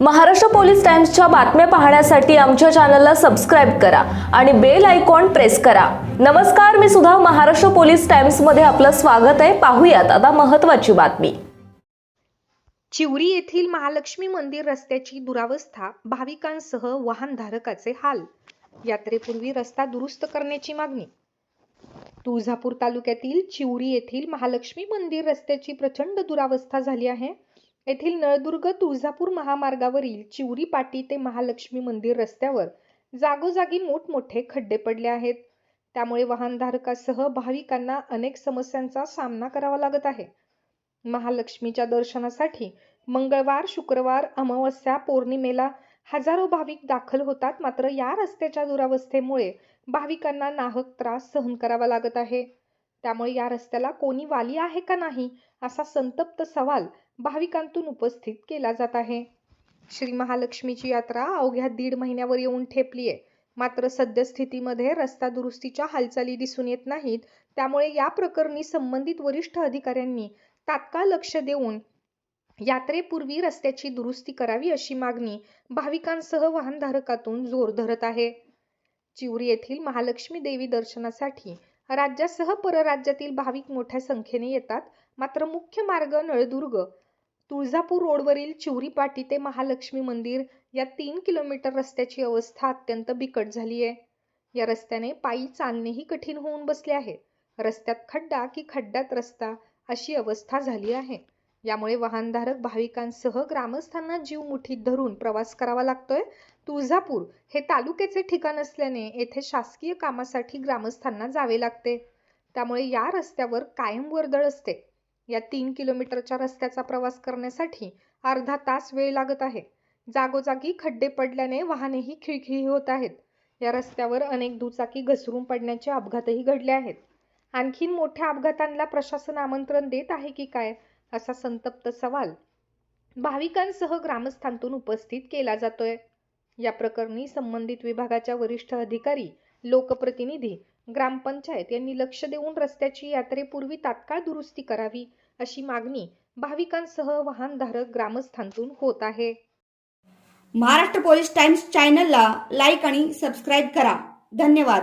Maharashtra police टाइम्सच्या बातम्या पाहण्यासाठी आमच्या चॅनलला सबस्क्राईब करा आणि बेल आयकॉन प्रेस करा. नमस्कार मी सुद्धा महाराष्ट्र पोलीस टाइम्समध्ये आपलं स्वागत आहे. पाहूयात आता महत्त्वाची बातमी. चिवरी येथील महालक्ष्मी मंदिर रस्त्याची दुरावस्था भाविकांसह वाहनधारकाचे हाल. यात्रेपूर्वी रस्ता दुरुस्त करण्याची मागणी. तुळजापूर तालुक्यातील चिवरी येथील महालक्ष्मी मंदिर रस्त्याची प्रचंड दुरावस्था झाली आहे. येथील नळदुर्ग तुळजापूर महामार्गावरील चिवरी पाटी ते महालक्ष्मी मंदिर रस्त्यावर जागोजागी मोठमोठे खड्डे पडले आहेत. त्यामुळे वाहनधारकासह भाविकांना अनेक समस्यांचा सामना करावा लागत आहे. महालक्ष्मीच्या दर्शनासाठी मंगळवार शुक्रवार अमावस्या पौर्णिमेला हजारो भाविक दाखल होतात. मात्र या रस्त्याच्या दुरावस्थेमुळे भाविकांना नाहक त्रास सहन करावा लागत आहे. त्यामुळे या रस्त्याला कोणी वाली आहे का नाही असा संतप्त सवाल भाविकांतून उपस्थित केला जात आहे. श्री महालक्ष्मीची यात्रा अवघ्या दीड महिन्यावर येऊन ठेपली आहे. मात्र सद्यस्थितीमध्ये रस्ता दुरुस्तीच्या हालचाली दिसून येत नाहीत. त्यामुळे या प्रकरणी संबंधित वरिष्ठ अधिकाऱ्यांनी तात्काळ लक्ष देऊन यात्रेपूर्वी रस्त्याची दुरुस्ती करावी अशी मागणी भाविकांसह वाहनधारकातून जोर धरत आहे. चिवरी येथील महालक्ष्मी देवी दर्शनासाठी राज्यासह परराज्यातील भाविक मोठ्या संख्येने येतात. मात्र मुख्य मार्ग नळदुर्ग तुळजापूर रोडवरील चिवरीपाटी ते महालक्ष्मी मंदिर या तीन किलोमीटर रस्त्याची अवस्था अत्यंत बिकट झाली आहे. या रस्त्याने पायी चालणेही कठीण होऊन बसले आहे. रस्त्यात खड्डा की खड्ड्यात रस्ता अशी अवस्था झाली आहे. यामुळे वाहनधारक भाविकांसह ग्रामस्थांना जीव मुठीत धरून प्रवास करावा लागतोय. तुळजापूर हे तालुक्याचे ठिकाण असल्याने येथे शासकीय कामासाठी ग्रामस्थांना जावे लागते. त्यामुळे या रस्त्यावर कायम वर्दळ असते. या तीन किलोमीटरच्या रस्त्याचा प्रवास करण्यासाठी अर्धा तास वेळ लागत आहे. जागोजागी खड्डे पडल्याने वाहनेही खिळखिळी होत आहेत. या रस्त्यावर अनेक दुचाकी घसरून पडण्याचे अपघातही घडले आहेत. आणखीन मोठ्या अपघातांना प्रशासन आमंत्रण देत आहे की काय असा संतप्त सवाल भाविकांसह ग्रामस्थांतून उपस्थित केला जातोय. या प्रकरणी संबंधित विभागाच्या वरिष्ठ अधिकारी लोकप्रतिनिधी ग्रामपंचायत यांनी लक्ष देऊन रस्त्याची यात्रेपूर्वी तात्काळ दुरुस्ती करावी अशी मागणी भाविकांसह वाहनधारक ग्रामस्थांतून होत आहे. महाराष्ट्र पोलीस टाइम्स चॅनलला लाईक आणि सबस्क्राईब करा. धन्यवाद.